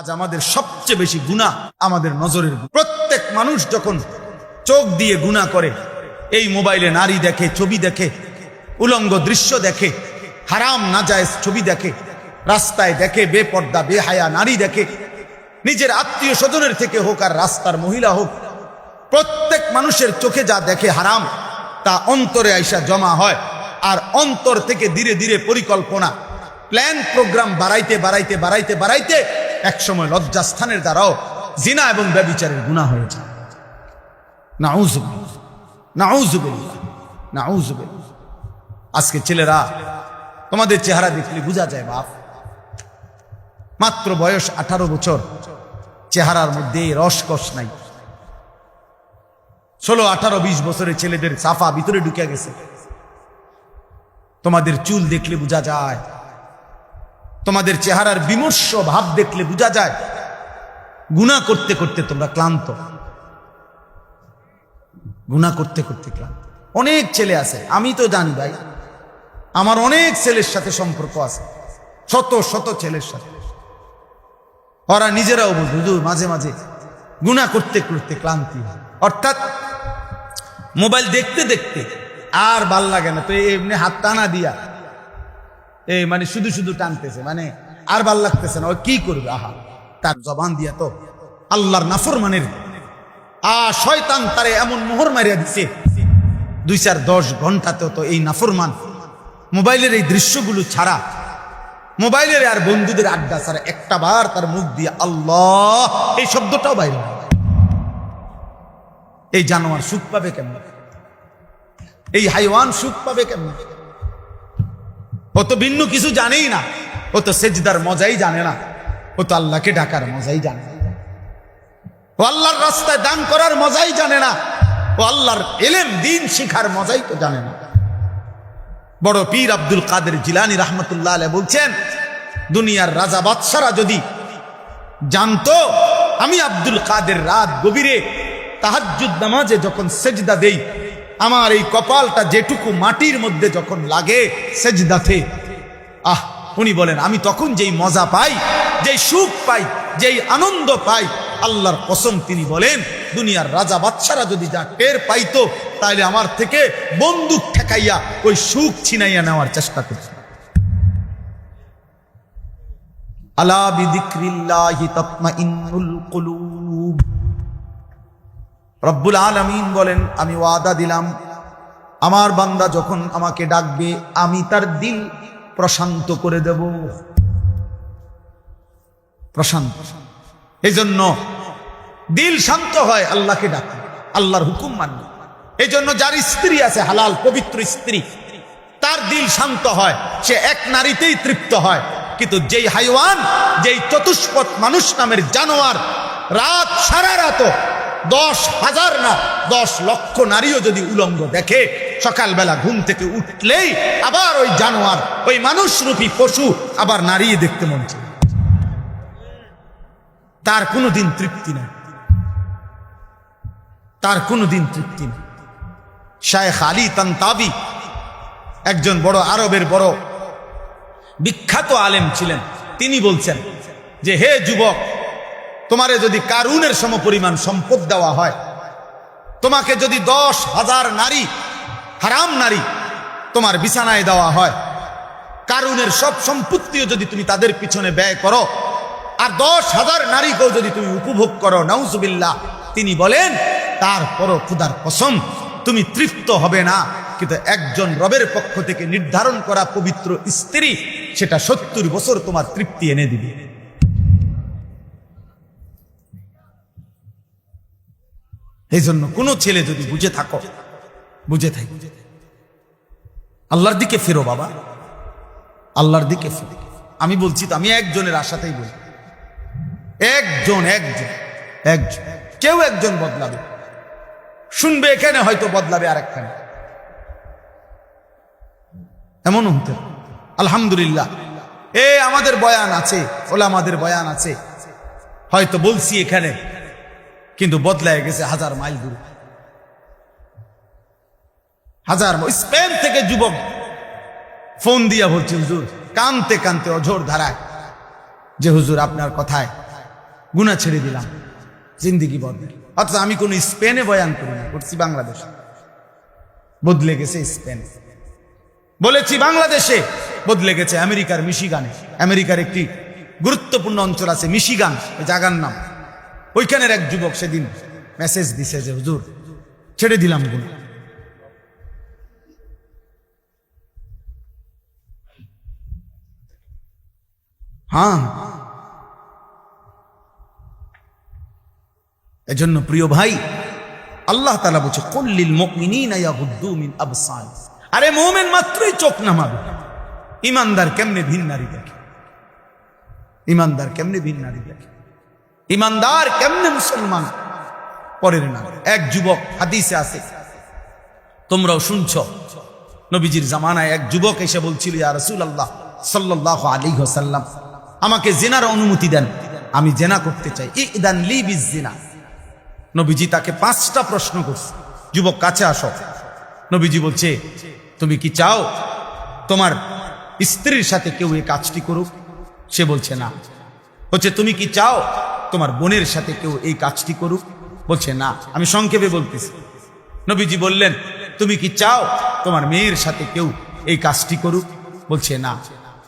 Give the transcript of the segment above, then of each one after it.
আজ আমাদের সবচেয়ে বেশি গুণা আমাদের নজরের প্রত্যেক মানুষ যখন চোখ দিয়ে গুণা করে, এই মোবাইলে নারী দেখে, ছবি দেখে, উলঙ্গ দৃশ্য দেখে, হারাম না যায় ছবি দেখে, রাস্তায় দেখে, বেপর্দা, বেহায়া নারী দেখে, নিজের আত্মীয় স্বজনের থেকে হোক আর রাস্তার মহিলা হোক, প্রত্যেক মানুষের চোখে যা দেখে হারাম, তা অন্তরে আইসা জমা হয়। আর অন্তর থেকে ধীরে ধীরে পরিকল্পনা, প্ল্যান, প্রোগ্রাম বাড়াইতে বাড়াইতে বাড়াইতে বাড়াইতে একসময় লজ্জাস্থানের দ্বারাও জিনা এবং ব্যবিচারের গুণা হয়ে যায়। আজকে ছেলেরা, তোমাদের চেহারা দেখলে বোঝা যায় বাপ। মাত্র বয়স আঠারো বছর, চেহারার মধ্যে রসকস নাই। ষোলো, আঠারো, বিশ বছরের ছেলেদের সাফা ভিতরে ঢুকে গেছে। তোমাদের চুল দেখলে বোঝা যায় তোমাদের চেহারার বিমর্ষ ভাব দেখলে বোঝা যায় গুণা করতে করতে তোমরা ক্লান্ত। গুণা করতে করতে ক্লান্ত। অনেক ছেলে আছে, আমি তো জানি ভাই, আমার অনেক ছেলের সাথে সম্পর্ক আছে, শত শত ছেলের সাথে। ওরা নিজেরাও বুঝু মাঝে মাঝে গুণা করতে করতে ক্লান্তি। অর্থাৎ মোবাইল দেখতে দেখতে আর ভালো লাগে না, তো এমনি হাত টানা দিয়া এই মানে শুধু শুধু টানতেছে মানে আর ভালো লাগতেছে না। ও কি করবে? আহা, তার জবান দিয়া তো আল্লাহর নাফর মানের আ, শয়তান তারে এমন মোহর মারিয়া দিছে। দুই চার দশ ঘন্টাতেও তো এই নাফরমান মোবাইলের এই দৃশ্যগুলো ছাড়া মোবাইলের আর বন্ধুদের আড্ডা ছাড়া একটা বার তার মুখ দিয়ে আল্লাহ, এই শব্দটাও বাইরে এই জানোয়ার সুখ পাবে কেমন? এই হাইওয়ান সুখ পাবে কেমন? ও তো ভিন্ন কিছু জানেই না। ও তো সেজদার মজাই জানে না। ও তো আল্লাহকে ডাকার মজাই জানে ও আল্লাহর রাস্তায় দান করার মজাই জানে না। ও আল্লাহর এলেম, দিন শিখার মজাই তো জানে না। বড় পীর আব্দুল কাদের জিলানি রহমতুল্লাহ আলাইহ বলছেন, দুনিয়ার রাজা বাদশারা যদি জানতো, আমি আব্দুল কাদের রাত গভীরে তাহাজ্জুদ নামাজে যখন সেজদা দেই আমার এই কপালটা যেটুকু মাটির মধ্যে যখন লাগে, সেজদাতে। আহ, উনি বলেন, আমি তখন যেই মজা পাই, যেই সুখ পাই, যেই আনন্দ পাই, আল্লাহর কসম তিনি বলেন, দুনিয়ার রাজা বাচ্চারা যদি যা টের পাইতো তাহলে আমার থেকে বন্দুক ঠেকাইয়া ওই সুখ ছিনাইয়া নেওয়ার চেষ্টা করছে। আলা বিদিক্রিল্লাহি তাতমাইন্নুল কুলুব। রব্বুল আলামিন বলেন, আমি ওয়াদা দিলাম, আমার বান্দা যখন আমাকে ডাকবে, আমি তার দিল প্রশান্ত করে দেব। প্রশান্ত। এই জন্য দিল শান্ত হয়, আল্লাহকে ডাকে, আল্লাহর হুকুম মানবে এই জন্য যার স্ত্রী আছে, হালাল, পবিত্র স্ত্রী, তার দিল শান্ত হয়, সে এক নারীতেই তৃপ্ত হয়। কিন্তু যেই হাইওয়ান, যেই চতুষ্পথ মানুষ নামের জানোয়ার, রাত সারা রাত দশ হাজার না, দশ লক্ষ নারীও যদি উলঙ্গ দেখে, সকালবেলা ঘুম থেকে উঠলেই আবার ওই জানোয়ার, ওই মানুষরূপী পশু আবার নারী দেখতে মন চায়। তার কোনোদিন তৃপ্তি নাই। তার কোনোদিন তৃপ্তি নেই। শায়েখ আলী তান্তাবি, একজন বড় আরবের বড় বিখ্যাত আলেম ছিলেন। তিনি বলছেন যে, হে যুবক তোমারে যদি কারুনের সমপরিমাণ সম্পদ দেওয়া হয়, তোমাকে যদি দশ হাজার নারী, হারাম নারী, তোমার বিছানায় দেওয়া হয়, কারুনের সব সম্পত্তিও যদি তুমি তাদের পিছনে ব্যয় করো, আর দশ হাজার নারীকেও যদি তুমি উপভোগ করো, নাউজুবিল্লাহ, তিনি বলেন তারপরও খুদার কসম, তুমি তৃপ্ত হবে না। কিন্তু একজন রবের পক্ষ থেকে নির্ধারণ করা পবিত্র স্ত্রী, সেটা সত্তর বছর তোমার তৃপ্তি এনে দিবে। এই জন্য কোনো ছেলে যদি বুঝে থাকো, বুঝে থাকি। আল্লাহর দিকে ফেরো বাবা। আল্লাহর দিকে ফেরো। আমি বলছি তো, আমি একজনের আশাতেই বলি। একজন একজন একজন। কেউ একজন বদলাবে। শুনবে এখানে, হয়তো বদলাবে আর একখানে এমনও হতে আলহামদুলিল্লাহ। এ, আমাদের বয়ান আছে ওলা আমাদের বয়ান আছে। হয়তো বলছি এখানে কিন্তু বদলায় গেছে হাজার মাইল দূরে। হাজার স্পেন থেকে যুবক ফোন দিয়া বলছে, হুজুর, কানতে কানতে অঝোর ধারায় যে হুজুর আপনার কথায় গুণা ছেড়ে দিলাম, জিন্দিগি বদলে। অর্থাৎ আমি কোন স্পেনে বয়ান করি না, করছি বাংলাদেশ। বদলে গেছে স্পেন। বলেছি বাংলাদেশে বদলে গেছে আমেরিকার মিশিগানে। আমেরিকার একটি গুরুত্বপূর্ণ অঞ্চল আছে মিশিগান ওই জায়গার নাম। ওইখানের এক যুবক সেদিন মেসেজ দিছে যে, হুজুর, ছেড়ে দিলাম গুণা হ্যাঁ। এজন্য প্রিয় ভাই, আল্লাহ তালা বলছে কল্লিল মিন আবসার। আরে মুমিন মাত্রই চোখ নামাবে। ইমানদার কেমনে ভিন নারী দেখে ইমানদার কেমনে ভিন নারী দেখে ইমানদার কেমনে মুসলমান? পরের নাম, এক যুবক হাদিসে আছে। তোমরাও শুনছ, নবীজির জামানায় এক যুবক এসে বলছিল রাসূল আল্লাহ সাল্লাহ আলী সাল্লাম আমাকে জেনার অনুমতি দেন, আমি জেনা করতে চাই। ইদান লি বিজিনা নবীজি তাকে পাঁচটা প্রশ্ন করছে। যুবক, কাছে আসো। নবীজি বলছে, তুমি কি চাও তোমার স্ত্রীর সাথে কেউ এই কাজটি করুক? সে বলছে, না। হচ্ছে তুমি কি চাও তোমার বোনের সাথে কেউ এই কাজটি করুক? বলছে, না। আমি সংক্ষেপে বলতেছি। নবীজি বললেন, তুমি কি চাও তোমার মেয়ের সাথে কেউ এই কাজটি করুক? বলছে, না।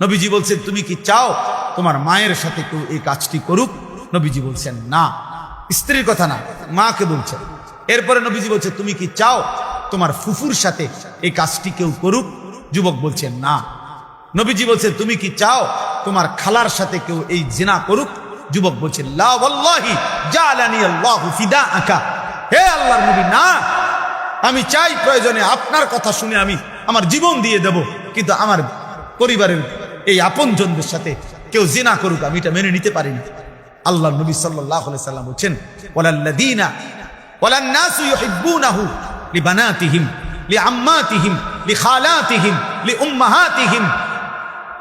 নবীজি বলছেন, তুমি কি চাও তোমার মায়ের সাথে কেউ এই কাজটি করুক? নবীজি বলছেন, না। স্ত্রীর কথা না, মাকে বলছেন এরপরে নবীজি বলছে, তুমি কি চাও তোমার ফুফুর সাথে এই কাজটি কেউ করুক? যুবক বলছেন না। নবীজি বলছে, তুমি কি চাও তোমার খালার সাথে কেউ এই জেনা করুক? যুবক বলছে আল্লাহু হে আল্লাহর নবী, না, আমি চাই প্রয়োজনে আপনার কথা শুনে আমি আমার জীবন দিয়ে দেব, কিন্তু আমার পরিবারের এই আপন আপনজনদের সাথে কেউ জেনা করুক, আমি এটা মেনে নিতে পারিনি। আল্লাহ নবী সাল্লাম বলছেন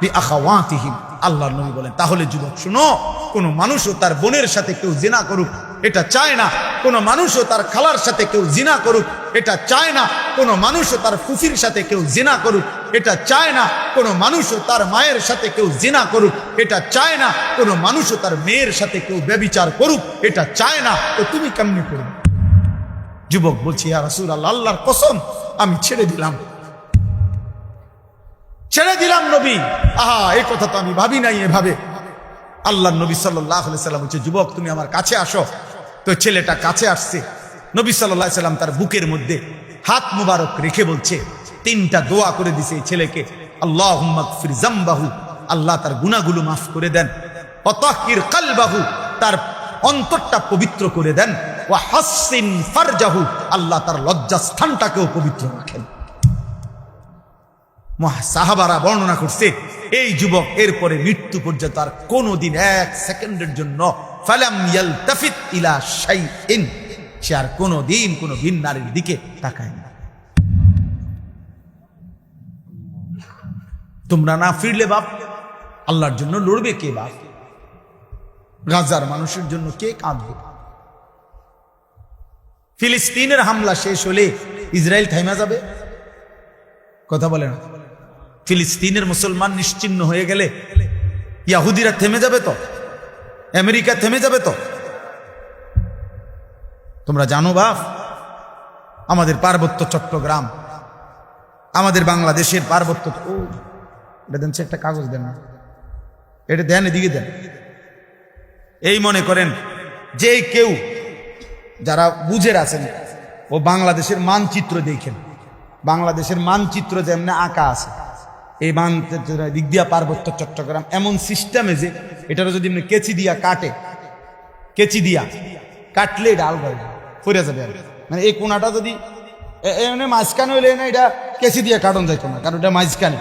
লিআখাওয়াতিহিম। আল্লাহর নবী বলেন, তাহলে যুবক, শুনো, কোন মানুষও তার বোনের সাথে কেউ জিনা করুক, এটা চায় না। কোন মানুষও তার খালার সাথে কেউ জিনা করুক, এটা চায় না। কোন মানুষও তার ফুফির সাথে কেউ জিনা করুক, এটা চায় না। কোন মানুষও তার মায়ের সাথে কেউ জিনা করুক, এটা চায় না। কোন মানুষও তার মেয়ের সাথে কেউ ব্যবিচার করুক, এটা চায় না। তো তুমি কেমনি করবে? যুবক বলছি আর রাসূল আল্লাহ আল্লাহর কসম, আমি ছেড়ে দিলাম। ছেড়ে দিলাম নবী। আহা এই কথা তো আমি ভাবি নাই এভাবে। আল্লাহ নবী সাল্লাম বলছে, যুবক, তুমি আমার কাছে আসো। তো ছেলেটা কাছে আসছে। নবী সাল্লাম তার বুকের মধ্যে হাত মুবারক রেখে বলছে, তিনটা দোয়া করে দিছে এই ছেলেকে। আল্লাহ ফির আল্লাহ তার গুনাগুলো মাফ করে দেন। অতহির কালবাহু, তার অন্তরটা পবিত্র করে দেন। ও হাসিন ফারজাহু, আল্লাহ তার লজ্জাস্থানটাকেও পবিত্র রাখেন। সাহাবারা বর্ণনা করছে, এই যুবক এরপরে মৃত্যু পর্যন্ত আর কোনোদিন এক সেকেন্ডের জন্য ইলা সে আর কোনো ভিন নারীর দিকে তাকায় না। তোমরা না ফিরলে বাপ? আল্লাহর জন্য লড়বে কে বাপ? গাজার মানুষের জন্য কে কাঁদবে? ফিলিস্তিনের হামলা শেষ হলে ইসরায়েল থাইমা যাবে? কথা বলে না। ফিলিস্তিনের মুসলমান নিশ্চিন্ন হয়ে গেলে ইয়াহুদিরা থেমে যাবে তো? আমেরিকা থেমে যাবে তো? তোমরা জানো বাপ, আমাদের পার্বত্য চট্টগ্রাম, আমাদের বাংলাদেশের পার্বত্য ও, এটা দেন একটা কাগজ দেন না। এটা দেন, এদিকে দেন। এই মনে করেন যে কেউ, যারা বুঝের আছেন ও বাংলাদেশের মানচিত্র দেখেন। বাংলাদেশের মানচিত্র যেমন আঁকা আছে। এই মানচিত্র দিক দিয়া পার্বত্য চট্টগ্রাম, এমন সিস্টেমে যে এটারও যদি এমনি কেচি দিয়া কাটে, কেচি দিয়া কাটলে এটা আলগা ফিরে যাবে আর মানে এই কোনাটা যদি এ- এ মানে মাঝখানে হইলে না এটা কেচি দিয়ে কাটন যাইতো না, কারণ এটা মাঝখানে।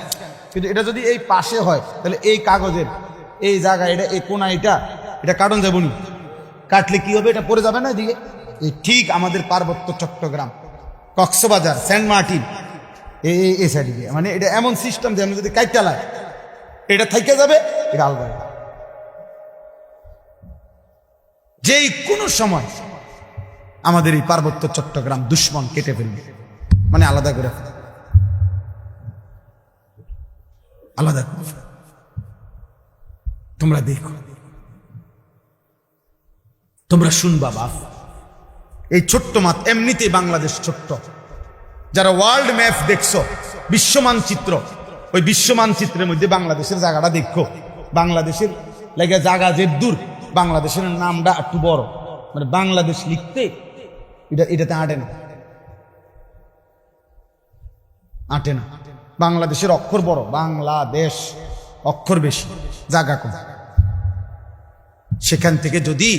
কিন্তু এটা যদি এই পাশে হয়, তাহলে এই কাগজের এই জায়গা এটা, এই কোনা এটা এটা কাটন যাব নি কাটলে কি হবে? এটা পড়ে যাবে না এদিকে? ঠিক আমাদের পার্বত্য চট্টগ্রাম, কক্সবাজার, সেন্ট মার্টিন এই এই সাইডে দিয়ে মানে এটা এমন সিস্টেম যে আমি যদি কাইটা লাই এটা থাইকে যাবে, এটা আলগা যেই কোনো সময় আমাদের এই পার্বত্য চট্টগ্রাম দুশ্মন কেটে ফেলবে মানে আলাদা করে। আলাদা করে। তোমরা দেখো। তোমরা শুনবা বাপ। এই ছোট্ট মাত এমনিতেই বাংলাদেশ ছোট্ট। যারা ওয়ার্ল্ড ম্যাপ দেখছ বিশ্ব মানচিত্র ওই বিশ্ব মানচিত্রের মধ্যে বাংলাদেশের জায়গাটা দেখো। বাংলাদেশের লেগে জায়গা যে দূর, বাংলাদেশের নামটা একটু বড়। মানে বাংলাদেশ লিখতে এটা, এটাতে আটে না। আটে না। বাংলাদেশের অক্ষর বড়। বাংলাদেশ, অক্ষর বেশি, জায়গা কম। সেখান থেকে যদি